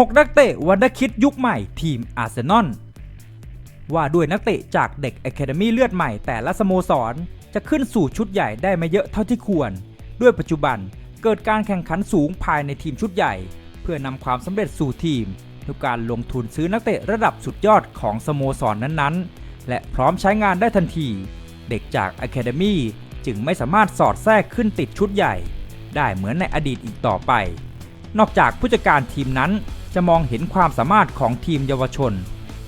6 นักเตะวันดคิดยุคใหม่ทีมอาร์เซนอลว่าด้วยนักเตะจากเด็ก Academy เลือดใหม่แต่ละสโมสร จะขึ้นสู่ชุดใหญ่ได้ไม่เยอะเท่าที่ควร ด้วยปัจจุบันเกิดการแข่งขันสูงภายในทีมชุดใหญ่ เพื่อนำความสำเร็จสู่ทีมด้วยการลงทุนซื้อนักเตะระดับสุดยอดของสโมสรนนั้นๆ และพร้อมใช้งานได้ทันที เด็กจาก Academy จึงไม่สามารถสอดแทรกขึ้นติดชุดใหญ่ ได้เหมือนในอดีตอีกต่อไป นอกจากผู้จัดการทีมนั้น จะมองเห็นความสามารถของทีมเยาวชน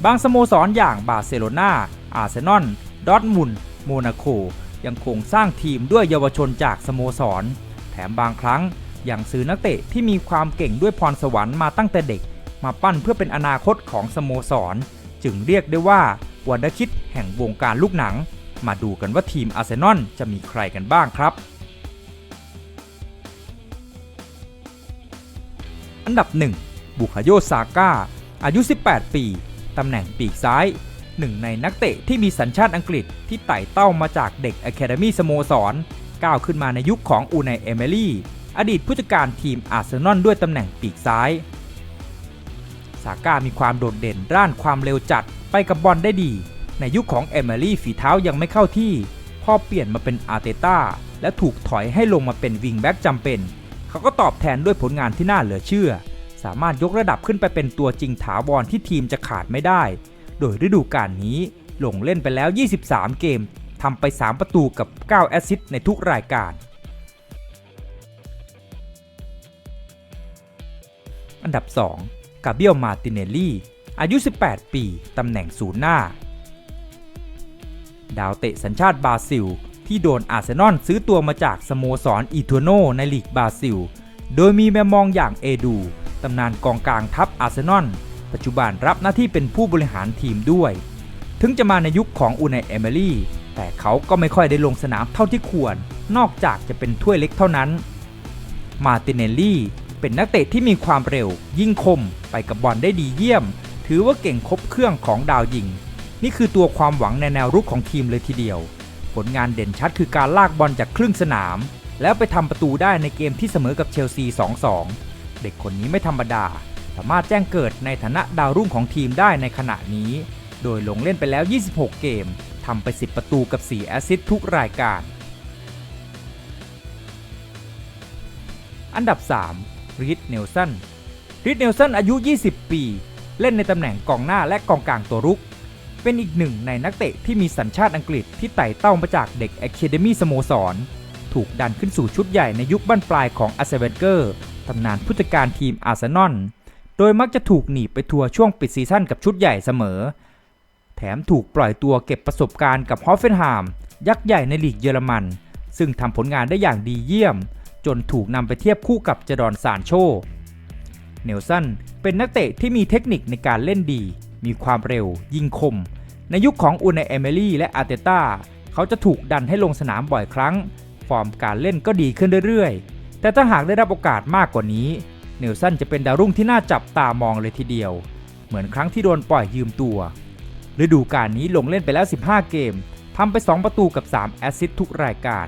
บางสโมสรอย่างบาร์เซโลนาอาร์เซนอล ดอร์ทมุนโมนาโกยังคงสร้างทีมด้วยเยาวชนจากสโมสร แถมบางครั้งยังซื้อนักเตะที่มีความเก่งด้วยพรสวรรค์มาตั้งแต่เด็ก มาปั้นเพื่อเป็นอนาคตของสโมสร จึงเรียกได้ว่าวันดคิดแห่งวงการลูกหนัง มาดูกันว่าทีมอาร์เซนอลจะมีใครกันบ้างครับ อันดับ 1 บุคโยซาก้า อายุ 18 ปี ตำแหน่งปีกซ้าย หนึ่งในนักเตะที่มีสัญชาติอังกฤษที่ไต่เต้ามาจากเด็ก Academy สโมสร ก้าวขึ้นมาในยุคของอูไนเอเมลี่ อดีตผู้จัดการทีมอาร์เซนอลด้วยตำแหน่งปีกซ้าย ซาก้ามีความโดดเด่นด้านความเร็วจัดไปกับบอลได้ดี ในยุคของเอเมลี่ฝีเท้ายังไม่เข้าที่ พอเปลี่ยนมาเป็นอาร์เตต้าและถูกถอยให้ลงมาเป็นวิงแบ็กจำเป็น เขาก็ตอบแทนด้วยผลงานที่น่าเหลือเชื่อ สามารถยกระดับขึ้นไปเป็นตัวจริงถาวรที่ทีมจะขาดไม่ได้ โดยฤดูกาลนี้ลงเล่นไปแล้ว 23 เกมทำไป 3 ประตูกับ 9 แอสซิสต์ในทุกรายการ อันดับ 2 กาเบียล มาติเนลลี่ อายุ 18 ปี ตำแหน่งศูนย์หน้า ดาวเตะสัญชาติบราซิล ที่โดนอาร์เซนอลซื้อตัวมาจากสโมสรอีทัวโนในลีกบราซิล โดยมีแมมองอย่างเอดู ตำนานกองกลางทัพอาร์เซนอลปัจจุบันรับหน้าที่เป็นผู้บริหารทีมด้วย ถึงจะมาในยุคของอูไนเอเมรี่แต่เขาก็ไม่ค่อยได้ลงสนามเท่าที่ควร นอกจากจะเป็นถ้วยเล็กเท่านั้น มาติเนลลี่เป็นนักเตะที่มีความเร็ว ยิ่งคมไปกับบอลได้ดีเยี่ยม ถือว่าเก่งครบเครื่องของดาวยิง นี่คือตัวความหวังในแนวรุกของทีมเลยทีเดียว ผลงานเด่นชัดคือการลากบอลจากครึ่งสนาม แล้วไปทำประตูได้ในเกมที่เสมอกับเชลซี 2-2 เด็กคนนี้ไม่ธรรมดา สามารถแจ้งเกิดในฐานะดาวรุ่งของทีมได้ในขณะนี้ โดยลงเล่นไปแล้ว 26 เกมทำไป 10 ประตูกับ 4 แอสซิสต์ทุกรายการ อันดับ 3รีดเนลสันรีดเนลสันอายุ 20 ปี เล่นในตำแหน่งกองหน้าและกองกลางตัวรุก เป็นอีกหนึ่งในนักเตะที่มีสัญชาติอังกฤษที่ไต่เต้ามาจากเด็ก Academy สโมสร ถูกดันขึ้นสู่ชุดใหญ่ในยุคบั้นปลายของอาร์เซเวนเกอร์ ตำนานผู้จัดการทีมอาร์เซนอล โดยมักจะถูกหนีบไปทัวร์ช่วงปิดซีซั่นกับชุดใหญ่เสมอ แถมถูกปล่อยตัวเก็บประสบการณ์กับฮอฟเฟนไฮม์ยักษ์ใหญ่ในลีกเยอรมัน ซึ่งทำผลงานได้อย่างดีเยี่ยม จนถูกนำไปเทียบคู่กับจดอนซานโช เนลสันเป็นนักเตะที่มีเทคนิคในการเล่นดี มีความเร็ว ยิงคม ในยุคของอูนเอเมลี่และอาร์เตต้า เขาจะถูกดันให้ลงสนามบ่อยครั้ง ฟอร์มการเล่นก็ดีขึ้นเรื่อยๆ แต่ถ้าหากได้รับโอกาสมากกว่านี้ เนลสันจะเป็นดาวรุ่งที่น่าจับตามองเลยทีเดียว เหมือนครั้งที่โดนปล่อยยืมตัวฤดูกาลนี้ลงเล่นไปแล้ว 15 เกมทำไป 2 ประตูกับ 3 แอสซิสต์ทุกรายการ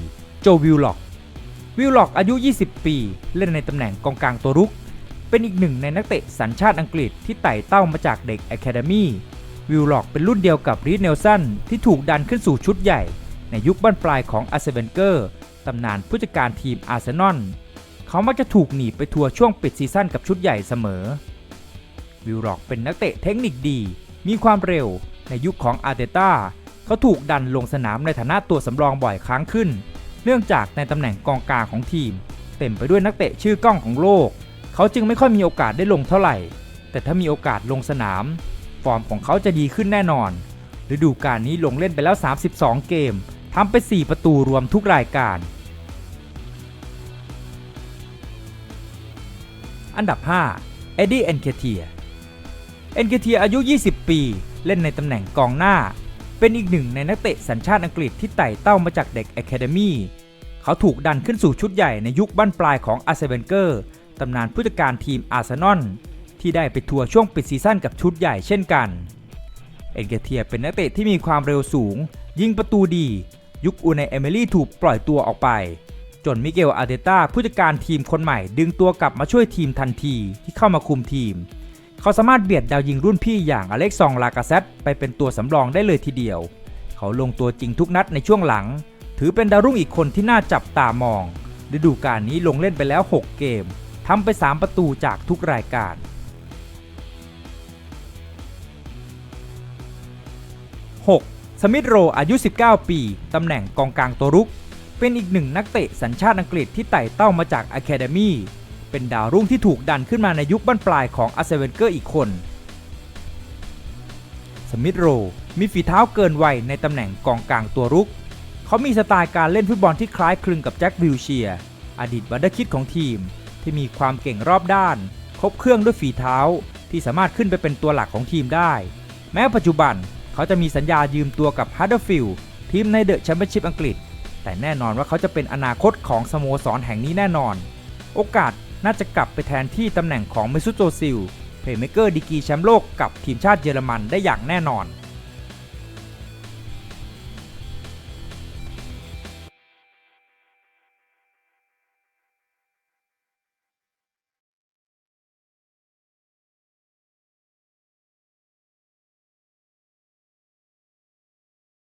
4. โจวิลล็อก วิลล็อกอายุ 20 ปี เล่นในตำแหน่งกองกลางตัวรุก เป็นอีกหนึ่งในนักเตะสัญชาติอังกฤษที่ไต่เต้ามาจากเด็ก Academy วิลล็อกเป็นรุ่นเดียวกับรีดเนลสันที่ถูกดันขึ้นสู่ชุดใหญ่ ในยุคบั้นปลายของอาร์เซเวนเกอร์ตำนานผู้จัดการทีมอาร์เซนอลเขามักจะถูกหนีไปทัวร์ช่วงปิดซีซั่นกับชุดใหญ่เสมอ วิลล็อกเป็นนักเตะเทคนิคดี มีความเร็ว ในยุคของอาร์เตต้าเขาถูกดันลงสนามในฐานะตัวสำรองบ่อยครั้งขึ้น เนื่องจากในตำแหน่งกองกลางของทีม เต็มไปด้วยนักเตะชื่อกล้องของโลก เขาจึงไม่ค่อยมีโอกาสได้ลงเท่าไหร่ แต่ถ้ามีโอกาสลงสนาม ฟอร์มของเขาจะดีขึ้นแน่นอน ฤดูกาลนี้ลงเล่นไปแล้ว 32 เกมทำไป 4 ประตูรวมทุกรายการ อันดับ 5 เอ็ดดี้เอนเคเทีย เอนเกเทียอายุ 20 ปี เล่นในตำแหน่งกองหน้า เป็นอีกหนึ่งในนักเตะสัญชาติอังกฤษที่ไต่เต้ามาจากเด็ก Academy เขาถูกดันขึ้นสู่ชุดใหญ่ในยุคบั้นปลายของอาร์เซเวนเกอร์ตำนานผู้จัดการทีมอาร์เซนอล ที่ได้ไปทัวร์ช่วงปิดซีซั่นกับชุดใหญ่เช่นกัน เอนเกเทียเป็นนักเตะที่มีความเร็วสูง ยิงประตูดี ยุคอูในเอมิลี่ถูกปล่อยตัวออกไป จนมิเกลอาเตต้าผู้จัดการทีมคนใหม่ ดึงตัวกลับมาช่วยทีมทันทีที่เข้ามาคุมทีม เขาสามารถเบียดดาวยิงรุ่นพี่อย่างอเล็กซองลากาเซตไปเป็นตัวสำรองได้เลยทีเดียว เขาลงตัวจริงทุกนัดในช่วงหลัง ถือเป็นดาวรุ่งอีกคนที่น่าจับตามองฤดูกาลนี้ลงเล่นไปแล้ว 6 เกมทำไป 3 ประตูจากทุกรายการ 6. สมิธโรอายุ 19 ปี ตำแหน่งกองกลางตัวรุก เป็นอีกหนึ่งนักเตะสัญชาติอังกฤษที่ไต่เต้ามาจากอะคาเดมีเป็นดาวรุ่งที่ถูกดันขึ้นมาในยุคบั้นปลายของอาร์เซเวนเกอร์อีกคน สมิธโรมีฝีเท้าเกินวัยในตำแหน่งกองกลางตัวรุก เขามีสไตล์การเล่นฟุตบอลที่คล้ายคลึงกับแจ็ควิลเชียร์อดีตบัดเดอร์คิดของทีม ที่มีความเก่งรอบด้าน ครบเครื่องด้วยฝีเท้า ที่สามารถขึ้นไปเป็นตัวหลักของทีมได้ แม้ปัจจุบัน เขาจะมีสัญญายืมตัวกับฮัตเดอร์ฟิลด์ทีมในเดอะแชมเปี้ยนชิพอังกฤษ แต่แน่นอนว่าเขาจะเป็นอนาคตของสโมสรแห่งนี้แน่นอน โอกาสน่าจะกลับไปแทนที่ตำแหน่งของเมซุโตซิลเพลย์เมเกอร์ดีกีแชมป์โลกกับทีมชาติเยอรมันได้อย่างแน่นอน